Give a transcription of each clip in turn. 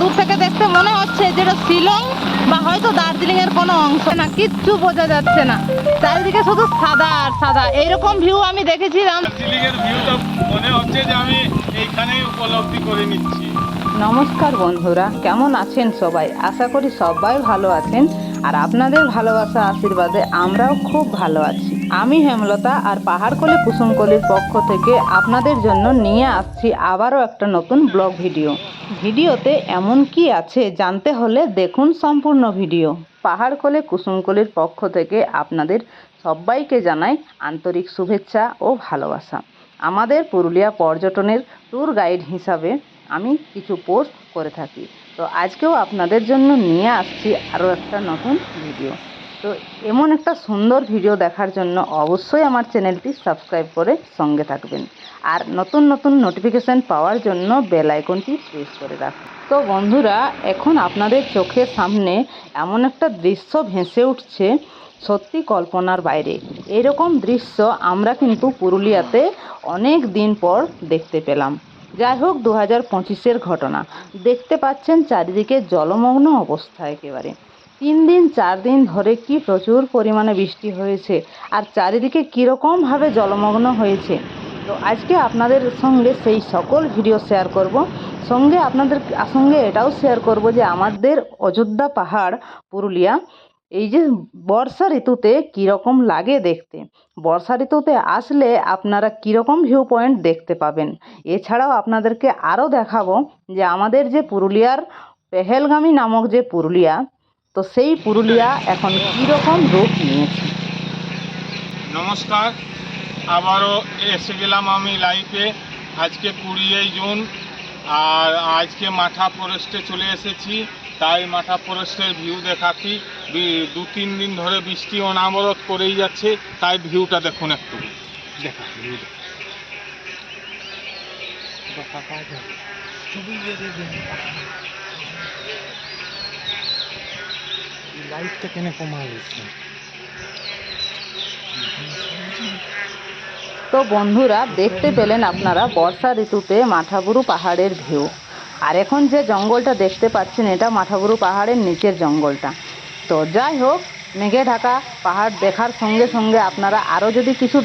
দূর থেকে দেখতে মনে হচ্ছে যেটা শিলং বা হয়তো দার্জিলিং এর কোনো অংশ না কিচ্ছু বোঝা যাচ্ছে না। চারিদিকে শুধু সাদা আর সাদা। এইরকম ভিউ আমি দেখেছিলাম। দার্জিলিং এর ভিউটা মনে হচ্ছে যে আমি এইখানেই উপলব্ধি করে নিচ্ছি। নমস্কার বন্ধুরা কেমন আছেন সবাই? আশা করি সবাই ভালো আছেন। আর আপনাদের ভালোবাসা আশীর্বাদে আমরাও খুব ভালো আছি। আমি হেমলতা আর পাহাড়কলি কুসুমকলির পক্ষ থেকে আপনাদের জন্য নিয়ে আসছি আবারও একটা নতুন ব্লগ ভিডিও। ভিডিওতে এমন কি আছে জানতে হলে দেখুন সম্পূর্ণ ভিডিও। পাহাড়কলে কুসুমকলির পক্ষ থেকে আপনাদের সবাইকে জানাই আন্তরিক শুভেচ্ছা ও ভালোবাসা। আমাদের পুরুলিয়া পর্যটনের ট্যুর গাইড হিসাবে আমি কিছু পোস্ট করে থাকি। তো আজকেও আপনাদের জন্য নিয়ে আসছি আরও একটা নতুন ভিডিও। তো এমন একটা সুন্দর ভিডিও দেখার জন্য অবশ্যই আমার চ্যানেলটি সাবস্ক্রাইব করে সঙ্গে থাকবেন। আর নতুন নতুন নোটিফিকেশান পাওয়ার জন্য বেল আইকনটি প্রেস করে রাখুন। তো বন্ধুরা, এখন আপনাদের চোখের সামনে এমন একটা দৃশ্য ভেসে উঠছে, সত্যি কল্পনার বাইরে। এরকম দৃশ্য আমরা কিন্তু পুরুলিয়াতে অনেক দিন পর দেখতে পেলাম। যাই হোক, দু হাজার পঁচিশের ঘটনা। দেখতে পাচ্ছেন চারিদিকে জলমগ্ন অবস্থা একেবারে। তিন দিন, চার দিন ধরে কি প্রচুর পরিমাণে বৃষ্টি হয়েছে আর চারিদিকে কীরকমভাবে জলমগ্ন হয়েছে। তো আজকে আপনাদের সঙ্গে সেই সকল ভিডিও শেয়ার করব। সঙ্গে আপনাদের, সঙ্গে এটাও শেয়ার করব যে আমাদের অযোধ্যা পাহাড়, পুরুলিয়া, এই যে বর্ষা ঋতুতে কীরকম লাগে দেখতে। বর্ষা ঋতুতে আসলে আপনারা কীরকম ভিউ পয়েন্ট দেখতে পাবেন। এছাড়াও আপনাদেরকে আরও দেখাবো যে আমাদের যে পুরুলিয়ার পেহেলগামী নামক যে পুরুলিয়া তো সেই পুরুলিয়া এখন কীরকম রূপ নিয়েছে? নমস্কার আবারও এসে গেলাম আমি লাইফে আজকে কুড়িই জুন আর আজকে মাঠা ফরেস্টে চলে এসেছি। তাই মাঠা ফরেস্টের ভিউ দেখাচ্ছি। দু তিন দিন ধরে বৃষ্টি অনাবরত করেই যাচ্ছে। তাই ভিউটা দেখুন একটু। দেখা ভিউ লাইটটা কেন কমা তো বন্ধুরা, দেখতে পেলেন আপনারা বর্ষা ঋতুতে মাঠাবুরু পাহাড়ের ভিউ আর এখন যে জঙ্গলটা দেখতে পাচ্ছেন, এটা মাঠাবুরু পাহাড়ের নিচের জঙ্গলটা। তো যাই হোক, মেঘে ঢাকা পাহাড় দেখার সঙ্গে সঙ্গে আপনারা আরও যদি কিছু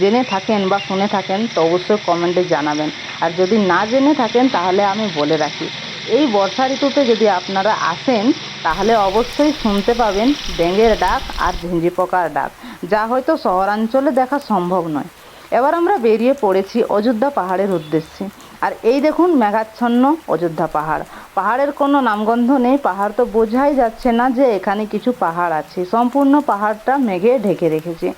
জেনে থাকেন বা শুনে থাকেন, তো অবশ্যই কমেন্টে জানাবেন। আর যদি না জেনে থাকেন, তাহলে আমি বলে রাখি। এই বর্ষা ঋতুতে যদি আপনারা আসেন, তাহলে অবশ্যই শুনতে পাবেন ডেঙ্গের ডাক আর ঝিঞ্জি পোকার ডাক, যা হয়তো শহরাঞ্চলে দেখা সম্ভব নয়। এবার আমরা বেরিয়ে পড়েছি অযোধ্যা পাহাড়ের উদ্দেশ্যে। আর এই দেখুন মেঘাচ্ছন্ন অযোধ্যা পাহাড়। পাহাড়ের কোনো নামগন্ধ নেই, পাহাড় তো বোঝাই যাচ্ছে না যে এখানে কিছু পাহাড় আছে। সম্পূর্ণ পাহাড়টা মেঘে ঢেকে রেখেছে।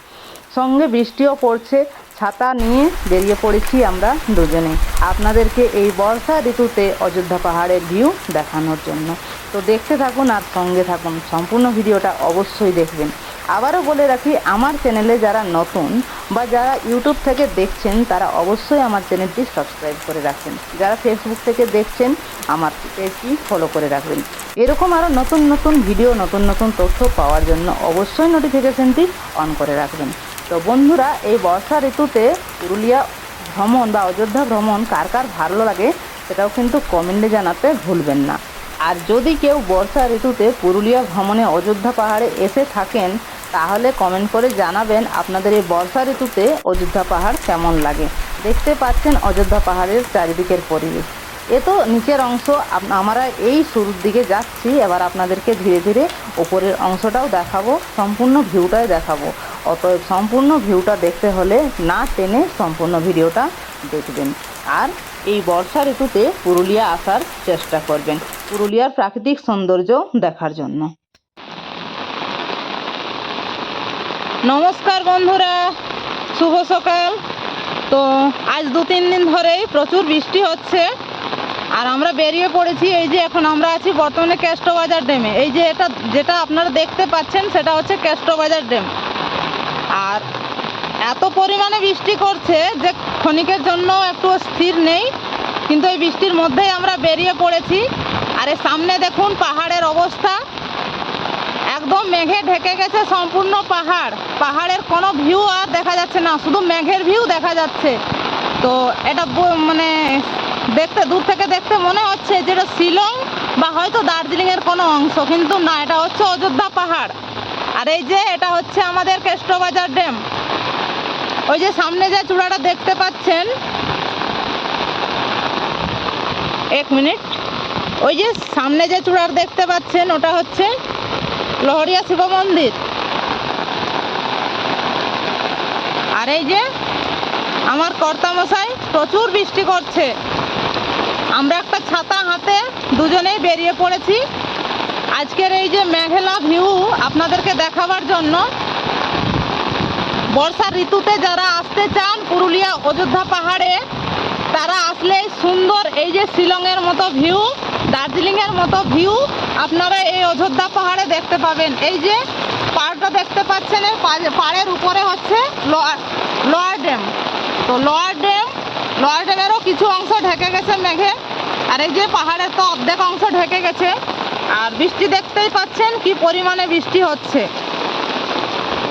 সঙ্গে বৃষ্টিও পড়ছে ছাতা নিয়ে বেরিয়ে পড়েছি আমরা দুজনে আপনাদেরকে এই বর্ষা ঋতুতে অযোধ্যা পাহাড়ের ভিউ দেখানোর জন্য। তো দেখতে থাকুন আর সঙ্গে থাকুন। সম্পূর্ণ ভিডিওটা অবশ্যই দেখবেন। আবারও বলে রাখি, আমার চ্যানেলে যারা নতুন বা যারা ইউটিউব থেকে দেখছেন, তারা অবশ্যই আমার চ্যানেলটি সাবস্ক্রাইব করে রাখবেন। যারা ফেসবুক থেকে দেখছেন, আমার পেজটি ফলো করে রাখবেন। এরকম আরও নতুন নতুন ভিডিও, নতুন নতুন তথ্য পাওয়ার জন্য অবশ্যই নোটিফিকেশনটি অন করে রাখবেন। তো বন্ধুরা, এই বর্ষা ঋতুতে পুরুলিয়া ভ্রমণ বা অযোধ্যা ভ্রমণ কার কার ভালো লাগে সেটাও কিন্তু কমেন্টে জানাতে ভুলবেন না। আর যদি কেউ বর্ষা ঋতুতে পুরুলিয়া ভ্রমণে অযোধ্যা পাহাড়ে এসে থাকেন, তাহলে কমেন্ট করে জানাবেন আপনাদের এই বর্ষা ঋতুতে অযোধ্যা পাহাড় কেমন লাগে। দেখতে পাচ্ছেন অযোধ্যা পাহাড়ের চারিদিকের পরিবেশ। এ তো নিচের অংশ আমরা এই শুরুর দিকে যাচ্ছি, এবার আপনাদেরকে ধীরে ধীরে ওপরের অংশটাও দেখাবো, সম্পূর্ণ ভিউটাই দেখাবো। অতএব সম্পূর্ণ ভিউটা দেখতে হলে না টেনে সম্পূর্ণ ভিডিওটা দেখবেন। আর এই বর্ষা ঋতুতে পুরুলিয়া আসার চেষ্টা করবেন, পুরুলিয়ার প্রাকৃতিক সৌন্দর্য দেখার জন্য। নমস্কার বন্ধুরা, শুভ সকাল। তো আজ দু তিন দিন ধরেই প্রচুর বৃষ্টি হচ্ছে। আর আমরা বেরিয়ে পড়েছি, এই যে এখন আমরা আছি বর্তমানে কেষ্টবাজার ড্যামে এই যে এটা, যেটা আপনারা দেখতে পাচ্ছেন, সেটা হচ্ছে কেষ্টবাজার ড্যাম আর এত পরিমাণে বৃষ্টি করছে যে ক্ষণিকের জন্য একটু স্থির নেই, কিন্তু এই বৃষ্টির মধ্যেই আমরা বেরিয়ে পড়েছি। আর এর সামনে দেখুন পাহাড়ের অবস্থা। একদম মেঘে ঢেকে গেছে সম্পূর্ণ পাহাড়। পাহাড়ের কোনো ভিউ আর দেখা যাচ্ছে না, শুধু মেঘের ভিউ দেখা যাচ্ছে। তো এটা মানে দেখতে, দূর থেকে দেখতে মনে হচ্ছে যেটা শিলং বা হয়তো দার্জিলিংয়ের কোনো অংশ, কিন্তু না, এটা হচ্ছে অযোধ্যা পাহাড়। আর এই যে, এটা হচ্ছে আমাদের কেষ্টবাজার ড্যাম। ওই যে সামনে যে চূড়াটা দেখতে পাচ্ছেন, এক মিনিট। ওই যে সামনে যে চূড়ার দেখতে পাচ্ছেন, ওটা হচ্ছে লহরিয়া শিব মন্দির। আর এই যে, আমার কর্তামশাই প্রচুর বৃষ্টি করছে। আমরা একটা ছাতা হাতে দুজনেই বেরিয়ে পড়েছি। আজকের এই যে মেঘেলা ভিউ আপনাদেরকে দেখাবার জন্য, বর্ষা ঋতুতে যারা আসতে চান পুরুলিয়া অযোধ্যা পাহাড়ে, তারা আসলে সুন্দর এই যে শিলংয়ের মতো ভিউ দার্জিলিংয়ের মতো ভিউ আপনারা এই অযোধ্যা পাহাড়ে দেখতে পাবেন। এই যে পাহাড়টা দেখতে পাচ্ছেন পাহাড়ের উপরে হচ্ছে লোয়ার ড্যাম। তো লোয়ার ড্যাম লোয়ার ড্যামেরও কিছু অংশ ঢেকে গেছে মেঘে। আর এই যে পাহাড়ের তো অর্ধেক অংশ ঢেকে গেছে। আর বৃষ্টি দেখতেই পাচ্ছেন কি পরিমাণে বৃষ্টি হচ্ছে।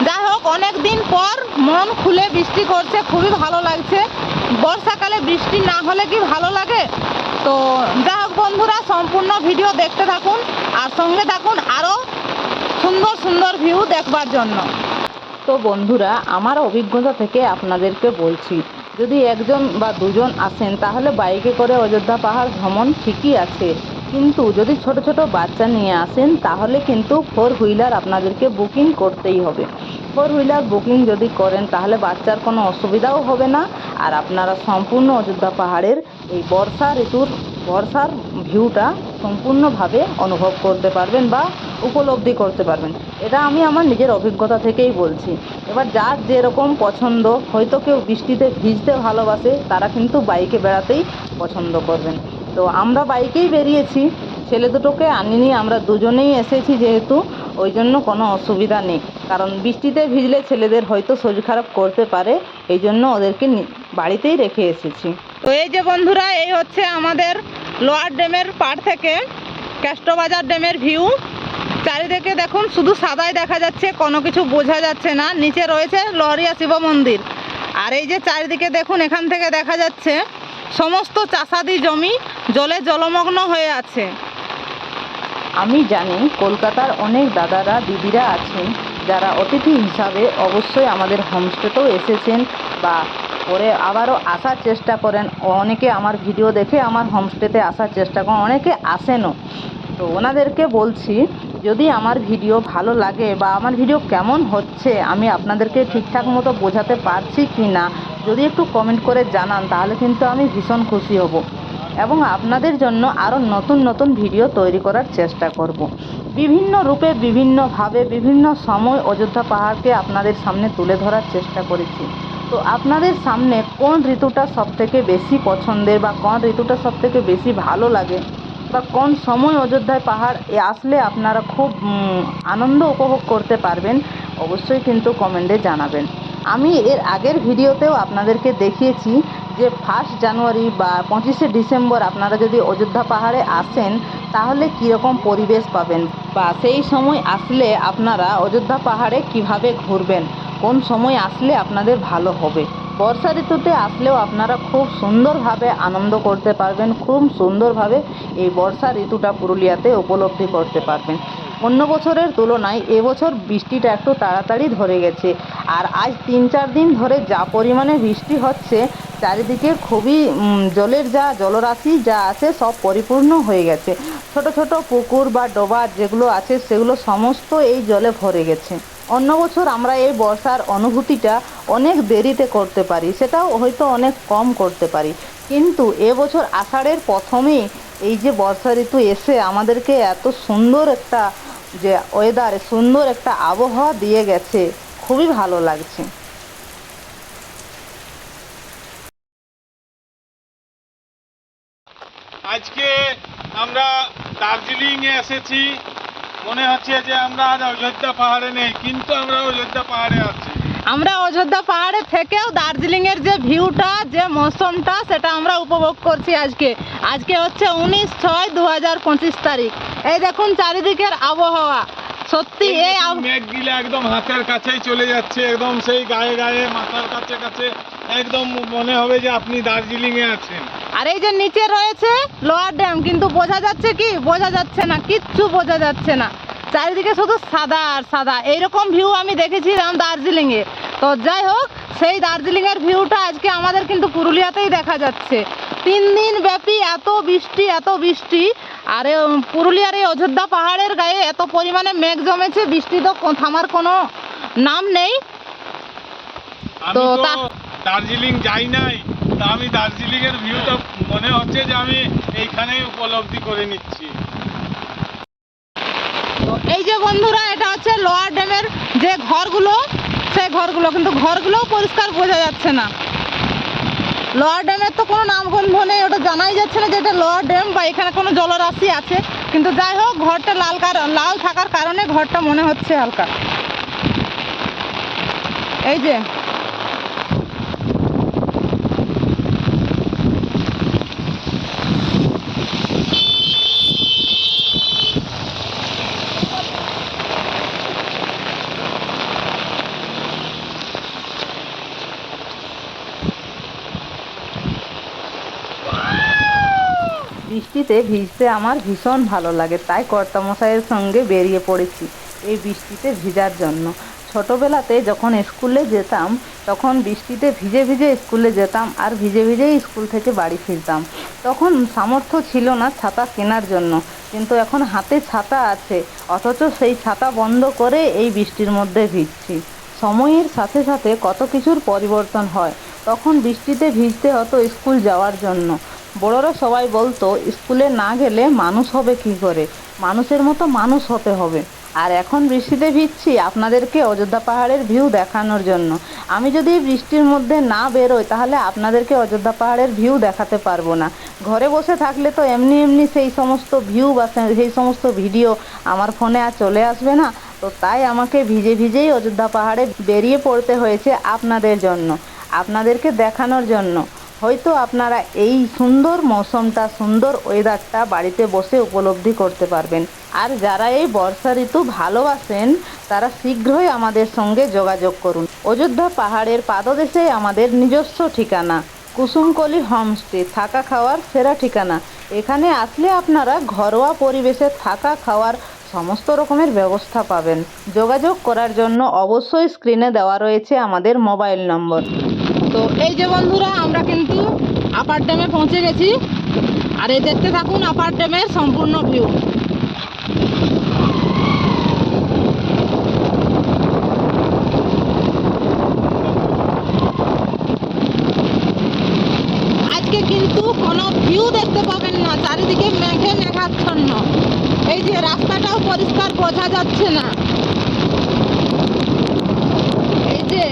যাই হোক, অনেক দিন পর মন খুলে বৃষ্টি করছে, খুবই ভালো লাগছে। বর্ষাকালে বৃষ্টি না হলে কি ভালো লাগে? তো যাই হোক বন্ধুরা, সম্পূর্ণ ভিডিও দেখতে থাকুন আর সঙ্গে থাকুন আরও সুন্দর সুন্দর ভিউ দেখবার জন্য। তো বন্ধুরা, আমার অভিজ্ঞতা থেকে আপনাদেরকে বলছি যদি একজন বা দুজন আসেন, তাহলে বাইকে করে অযোধ্যা পাহাড় ভ্রমণ ঠিকই আছে। কিন্তু যদি ছোট ছোট বাচ্চা নিয়ে আসেন, তাহলে কিন্তু ফোর হুইলার আপনাদেরকে বুকিং করতেই হবে। ফোর হুইলার বুকিং যদি করেন, তাহলে বাচ্চার কোনো অসুবিধাও হবে না। আর আপনারা সম্পূর্ণ অযোধ্যা পাহাড়ের এই বর্ষা ঋতুর বর্ষার ভিউটা সম্পূর্ণভাবে অনুভব করতে পারবেন বা উপলব্ধি করতে পারবেন। এটা আমি আমার নিজের অভিজ্ঞতা থেকেই বলছি। এবার যার যেরকম পছন্দ, হয়তো কেউ বৃষ্টিতে ভিজতে ভালোবাসে, তারা কিন্তু বাইকে বেড়াতেই পছন্দ করবেন। তো আমরা বাইকেই বেরিয়েছি। ছেলে দুটোকে, আনিনি, আমরা দুজনেই এসেছি যেহেতু, ওই জন্য কোনো অসুবিধা নেই। কারণ বৃষ্টিতে ভিজলে ছেলেদের হয়তো শরীর খারাপ করতে পারে, এই জন্য ওদেরকে বাড়িতেই রেখে এসেছি। তো এই যে বন্ধুরা, এই হচ্ছে আমাদের লোয়ার ড্যামের পাড় থেকে ক্যাস্টবাজার ড্যামের ভিউ। চারিদিকে দেখুন, শুধু সাদাই দেখা যাচ্ছে, কোনো কিছু বোঝা যাচ্ছে না। নিচে রয়েছে লহরিয়া শিব মন্দির। আর এই যে চারিদিকে দেখুন, এখান থেকে দেখা যাচ্ছে, সমস্ত চাষাদি জমি জলে জলমগ্ন হয়ে আছে। আমি জানি কলকাতার অনেক দাদারা, দিদিরা আছেন, যারা অতিথি হিসাবে অবশ্যই আমাদের হোমস্টেতেও এসেছেন বা পরে আবারও আসার চেষ্টা করেন। অনেকে আমার ভিডিও দেখে আমার হোমস্টেতে আসার চেষ্টা করেন। অনেকে আসেনও। তো ওনাদেরকে বলছি, যদি আমার ভিডিও ভালো লাগে বা আমার ভিডিও কেমন হচ্ছে, আমি আপনাদেরকে ঠিকঠাক মতো বোঝাতে পারছি কি না, যদি একটু কমেন্ট করে জানান, তাহলে কিন্তু আমি ভীষণ খুশি হব এবং আপনাদের জন্য আরও নতুন নতুন ভিডিও তৈরি করার চেষ্টা করব। বিভিন্ন রূপে, বিভিন্নভাবে, বিভিন্ন সময় অযোধ্যা পাহাড়কে আপনাদের সামনে তুলে ধরার চেষ্টা করেছি। তো আপনাদের সামনে কোন ঋতুটা সবথেকে বেশি পছন্দের বা কোন ঋতুটা সবথেকে বেশি ভালো লাগে বা কোন সময় অযোধ্যায় পাহাড় এ আসলে আপনারা খুব আনন্দ উপভোগ করতে পারবেন, অবশ্যই কিন্তু কমেন্টে জানাবেন। আমি এর আগের ভিডিওতেও আপনাদেরকে দেখিয়েছি যে ফার্স্ট জানুয়ারি বা পঁচিশে ডিসেম্বর আপনারা যদি অযোধ্যা পাহাড়ে আসেন, তাহলে কীরকম পরিবেশ পাবেন? বা সেই সময় আসলে আপনারা অযোধ্যা পাহাড়ে কীভাবে ঘুরবেন? কোন সময় আসলে আপনাদের ভালো হবে? বর্ষা ঋতুতে আসলেও আপনারা খুব সুন্দরভাবে আনন্দ করতে পারবেন, খুব সুন্দরভাবে এই বর্ষা ঋতুটা পুরুলিয়াতে উপলব্ধি করতে পারবেন। অন্য বছরের তুলনায় এবছর বৃষ্টিটা একটু তাড়াতাড়ি ধরে গেছে। আর আজ তিন চার দিন ধরে যা পরিমাণে বৃষ্টি হচ্ছে, চারিদিকে খুবই জলের যা জলরাশি যা আছে সব পরিপূর্ণ হয়ে গেছে। ছোট ছোট পুকুর বা ডোবা যেগুলো আছে সেগুলো সমস্ত এই জলে ভরে গেছে। অন্য বছর আমরা এই বর্ষার অনুভূতিটা অনেক দেরিতে করতে পারি, সেটাও হয়তো অনেক কম করতে পারি। কিন্তু এবছর আষাঢ়ের প্রথমেই এই যে বর্ষা ঋতু এসে আমাদেরকে এত সুন্দর একটা যে ওয়েদারে সুন্দর একটা আবহাওয়া দিয়ে গেছে। খুবই ভালো লাগছে। আজকে আমরা দার্জিলিংয়ে এসেছি। মনে হচ্ছে যে আমরা আজ অযোধ্যা পাহাড়ে নেই, কিন্তু আমরা অযোধ্যা পাহাড়ে আছি। আমরা অযোধ্যা পাহাড়ে থেকেও দার্জিলিংয়ের যে ভিউটা যে মৌসুমটা সেটা আমরা উপভোগ করছি আজকে। আজকে হচ্ছে উনিশ ছয় দু হাজার পঁচিশ তারিখ। এই দেখুন চারিদিকের আবহাওয়া। সত্যি এই আব- মেঘ একদম হাতের কাছেই চলে যাচ্ছে একদম সেই গায়ে গায়ে মাথার কাছে কাছে একদম মনে হবে যে আপনি দার্জিলিং এ আছেন। আর এই যে নিচে রয়েছে লোয়ার ড্যাম কিন্তু বোঝা যাচ্ছে কি? বোঝা যাচ্ছে না কিচ্ছু বোঝা যাচ্ছে না। চারিদিকে শুধু সাদা আর সাদা। এইরকম ভিউ আমি দেখেছিলাম দার্জিলিংয়ে। তো যাই হোক সেই দার্জিলিংয়ের ভিউটা আজকে আমাদের কিন্তু পুরুলিয়াতেই দেখা যাচ্ছে। তিন দিন ব্যাপী এত বৃষ্টি এত বৃষ্টি। আর পুরুলিয়ার এই অযোধ্যা পাহাড়ের গায়ে এত পরিমাণে মেঘ জমেছে বৃষ্টি তো থামার কোনো নাম নেই। তো দার্জিলিং যাই নাই তা আমি দার্জিলিং এর ভিউটা মনে হচ্ছে যে আমি এইখানেই উপলব্ধি করে নিচ্ছি। এই যে বন্ধুরা, এটা হচ্ছে লোয়ার ড্যামের যে ঘরগুলো, সেই ঘরগুলো, কিন্তু ঘরগুলোও পরিষ্কার বোঝা যাচ্ছে না। লোয়ার ড্যামের তো কোনো নামগন্ধ নেই, ওটা জানাই যাচ্ছে না যে এটা লোয়ার ড্যাম বা এখানে কোনো জলরাশি আছে। কিন্তু যাই হোক, ঘরটা লাল লাল থাকার কারণে ঘরটা মনে হচ্ছে হালকা। এই যে বৃষ্টিতে ভিজতে আমার ভীষণ ভালো লাগে। তাই কর্তামশাইয়ের সঙ্গে বেরিয়ে পড়েছি এই বৃষ্টিতে ভিজার জন্য। ছোটোবেলাতে যখন স্কুলে যেতাম, তখন বৃষ্টিতে ভিজে ভিজে স্কুলে যেতাম আর ভিজে ভিজেই স্কুল থেকে বাড়ি ফিরতাম। তখন সামর্থ্য ছিল না ছাতা কেনার জন্য, কিন্তু এখন হাতে ছাতা আছে, অথচ সেই ছাতা বন্ধ করে এই বৃষ্টির মধ্যে ভিজছি। সময়ের সাথে সাথে কত কিছুর পরিবর্তন হয়। তখন বৃষ্টিতে ভিজতে হতো স্কুল যাওয়ার জন্য। বড়রা সবাই বলতো, স্কুলে না গেলে মানুষ হবে কি করে? মানুষের মতো মানুষ হতে হবে। আর এখন বৃষ্টিতে ভিজছি, আপনাদেরকে অযোধ্যা পাহাড়ের ভিউ দেখানোর জন্য। আমি যদি বৃষ্টির মধ্যে না বেরোই, তাহলে আপনাদেরকে অযোধ্যা পাহাড়ের ভিউ দেখাতে পারব না। ঘরে বসে থাকলে তো এমনি এমনি সেই সমস্ত ভিউ বা সেই সমস্ত ভিডিও আমার ফোনে আর চলে আসবে না। তো তাই আমাকে ভিজে ভিজেই অযোধ্যা পাহাড়ে বেরিয়ে পড়তে হয়েছে আপনাদের জন্য, আপনাদেরকে দেখানোর জন্য। হয়তো আপনারা এই সুন্দর মৌসুমটা, সুন্দর ওয়েদারটা বাড়িতে বসে উপলব্ধি করতে পারবেন। আর যারা এই বর্ষা ঋতু ভালোবাসেন, তারা শীঘ্রই আমাদের সঙ্গে যোগাযোগ করুন। অযোধ্যা পাহাড়ের পাদদেশে আমাদের নিজস্ব ঠিকানা। কুসুমকলি হোমস্টে থাকা খাওয়ার সেরা ঠিকানা। এখানে আসলে আপনারা ঘরোয়া পরিবেশে থাকা খাওয়ার সমস্ত রকমের ব্যবস্থা পাবেন। যোগাযোগ করার জন্য অবশ্যই স্ক্রিনে দেওয়া রয়েছে আমাদের মোবাইল নম্বর তো এই যে বন্ধুরা, আমরা কিন্তু আপার ড্যামে পৌঁছে গেছি। আর এই দেখতে থাকুন আপার ড্যামের সম্পূর্ণ ভিউ আজকে কিন্তু কোনো ভিউ দেখতে পাবেন না, চারিদিকে মেঘে মেঘাচ্ছন্ন। এই যে রাস্তাটাও পরিষ্কার, বোঝা যাচ্ছে না। এই যে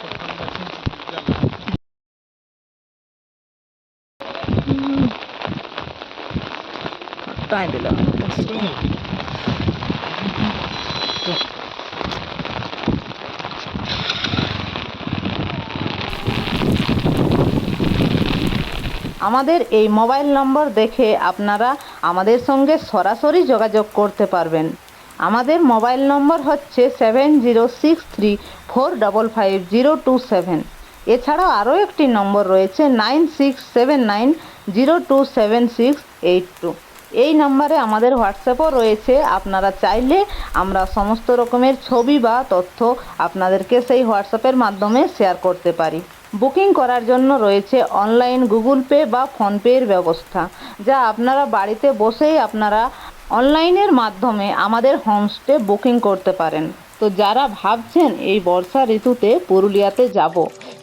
আমাদের এই মোবাইল নম্বর দেখে আপনারা আমাদের সঙ্গে সরাসরি যোগাযোগ করতে পারবেন। আমাদের মোবাইল নম্বর হচ্ছে seven zero six three four double five zero two seven. এছাড়াও আরও একটি নম্বর রয়েছে nine six seven nine zero two seven six eight two. এই নাম্বারে আমাদের হোয়াটসঅ্যাপও রয়েছে, আপনারা চাইলে আমরা সমস্ত রকমের ছবি বা তথ্য আপনাদেরকে সেই হোয়াটসঅ্যাপের মাধ্যমে শেয়ার করতে পারি। বুকিং করার জন্য রয়েছে অনলাইন গুগল পে বা ফোনপের ব্যবস্থা, যা আপনারা বাড়িতে বসেই আপনারা অনলাইনের মাধ্যমে আমাদের হোমস্টে বুকিং করতে পারেন। তো যারা ভাবছেন এই বর্ষা ঋতুতে পুরুলিয়াতে যাব,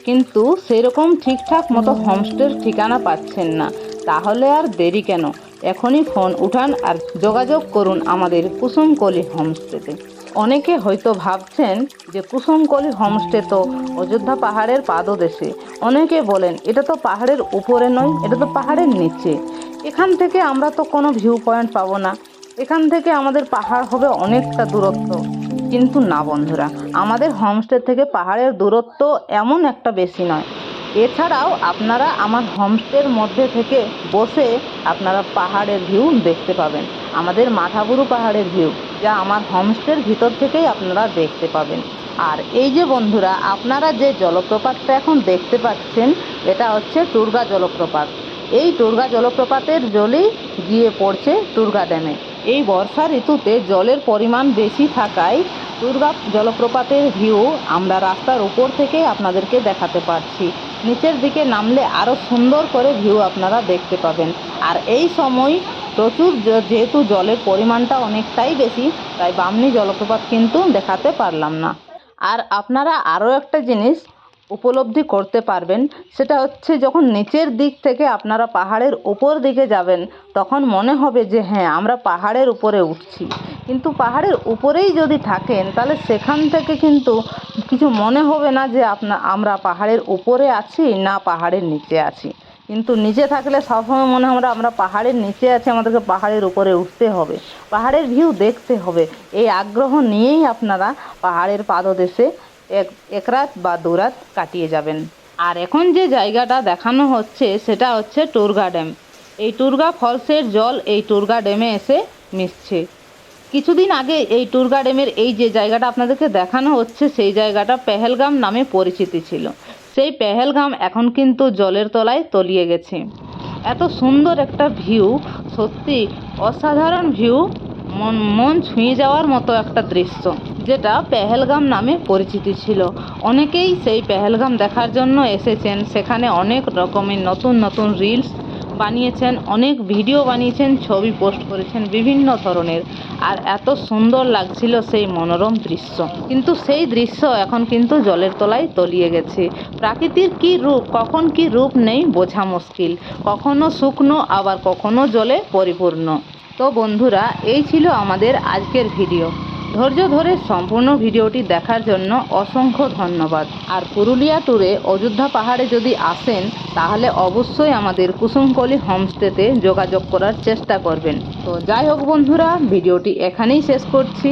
কিন্তু সেরকম ঠিকঠাক মতো হোমস্টের ঠিকানা পাচ্ছেন না, তাহলে আর দেরি কেন? এখনই ফোন উঠান আর যোগাযোগ করুন আমাদের কুসুমকলি হোমস্টেতে অনেকে হয়তো ভাবছেন যে কুসুমকলি হোমস্টে তো অযোধ্যা পাহাড়ের পাদদেশে। অনেকে বলেন, এটা তো পাহাড়ের উপরে নয়, এটা তো পাহাড়ের নিচে। এখান থেকে আমরা তো কোনো ভিউ পয়েন্ট পাবো না। এখান থেকে আমাদের পাহাড় হবে অনেকটা দূরত্ব। কিন্তু না, বন্ধুরা। আমাদের হোমস্টে থেকে পাহাড়ের দূরত্ব এমন একটা বেশি নয়। এছাড়াও আপনারা আমার হোমস্টের মধ্যে থেকে বসে আপনারা পাহাড়ের ভিউ দেখতে পাবেন। আমাদের মাথাবুরু পাহাড়ের ভিউ যা আমার হোমস্টের ভিতর থেকেই আপনারা দেখতে পাবেন। আর এই যে বন্ধুরা, আপনারা যে জলপ্রপাতটা এখন দেখতে পাচ্ছেন, এটা হচ্ছে টুরগা জলপ্রপাত। এই টুরগা জলপ্রপাতের জলেই গিয়ে পড়ছে টুরগা ড্যামে এই বর্ষা ঋতুতে জলের পরিমাণ বেশি থাকায় দুর্গা জলপ্রপাতের ভিউ আমরা রাস্তার উপর থেকে আপনাদেরকে দেখাতে পারছি। নিচের দিকে নামলে আরও সুন্দর করে ভিউ আপনারা দেখতে পাবেন। আর এই সময় প্রচুর যেহেতু জলের পরিমাণটা অনেকটাই বেশি, তাই বামনি জলপ্রপাত কিন্তু দেখাতে পারলাম না। আর আপনারা আরও একটা জিনিস উপলব্ধি করতে পারবেন। সেটা হচ্ছে যখন নিচের দিক থেকে আপনারা পাহাড়ের উপর দিকে যাবেন, তখন মনে হবে যে হ্যাঁ আমরা পাহাড়ের উপরে উঠছি। কিন্তু পাহাড়ের উপরেই যদি থাকেন, তাহলে সেখান থেকে কিন্তু কিছু মনে হবে না যে, আপনা, আমরা পাহাড়ের উপরে আছি, না পাহাড়ের নিচে আছি। কিন্তু নিচে থাকলে সবসময় মনে আমরা আমরা পাহাড়ের নিচে আছি, আমাদেরকে পাহাড়ের উপরে উঠতে হবে। পাহাড়ের ভিউ দেখতে হবে। এই আগ্রহ নিয়েই আপনারা পাহাড়ের পাদদেশে এক এক রাত বা দু রাত কাটিয়ে যাবেন। আর এখন যে জায়গাটা দেখানো হচ্ছে, সেটা হচ্ছে টুরগা ড্যাম। এই টুরগা ফলসের জল এই টুরগা ড্যামে এসে মিশছে। কিছুদিন আগে এই টুরগা ড্যামের এই যে জায়গাটা আপনাদেরকে দেখানো হচ্ছে, সেই জায়গাটা পেহেলগাম নামে পরিচিতি ছিল। সেই পেহেলগাম এখন কিন্তু জলের তলায় তলিয়ে গেছে। এত সুন্দর একটা ভিউ, সত্যি অসাধারণ ভিউ। মন মন ছুঁয়ে যাওয়ার মতো একটা দৃশ্য, যেটা পেহেলগাম নামে পরিচিতি ছিল। অনেকেই সেই পেহেলগাম দেখার জন্য এসেছেন। সেখানে অনেক রকমের নতুন নতুন রিলস বানিয়েছেন, অনেক ভিডিও বানিয়েছেন, ছবি পোস্ট করেছেন, বিভিন্ন ধরনের। আর এত সুন্দর লাগছিল সেই মনোরম দৃশ্য। কিন্তু সেই দৃশ্য এখন কিন্তু জলের তলায় তলিয়ে গেছে। প্রাকৃতির কি রূপ, কখন কি রূপ নেই বোঝা মুশকিল। কখনো শুকনো, আবার কখনো জলে পরিপূর্ণ। তো বন্ধুরা, এই ছিল আমাদের আজকের ভিডিও। ধৈর্য ধরে সম্পূর্ণ ভিডিওটি দেখার জন্য অসংখ্য ধন্যবাদ। আর পুরুলিয়া ট্যুরে অযোধ্যা পাহাড়ে যদি আসেন, তাহলে অবশ্যই আমাদের কুসুমকলি হোমস্টেতে যোগাযোগ করার চেষ্টা করবেন। তো যাই হোক বন্ধুরা, ভিডিওটি এখানেই শেষ করছি।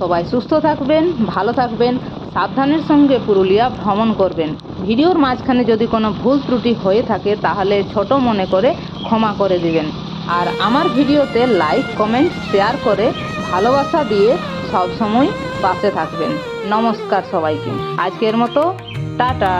সবাই সুস্থ থাকবেন, ভালো থাকবেন, সাবধানের সঙ্গে পুরুলিয়া ভ্রমণ করবেন। ভিডিওর মাঝখানে যদি কোনো ভুল ত্রুটি হয়ে থাকে, তাহলে ছোট মনে করে ক্ষমা করে দিবেন। আর আমার ভিডিওতে লাইক কমেন্ট শেয়ার করে ভালোবাসা দিয়ে সবসময় পাশে থাকবেন। নমস্কার সবাইকে। আজকের মতো, টাটা।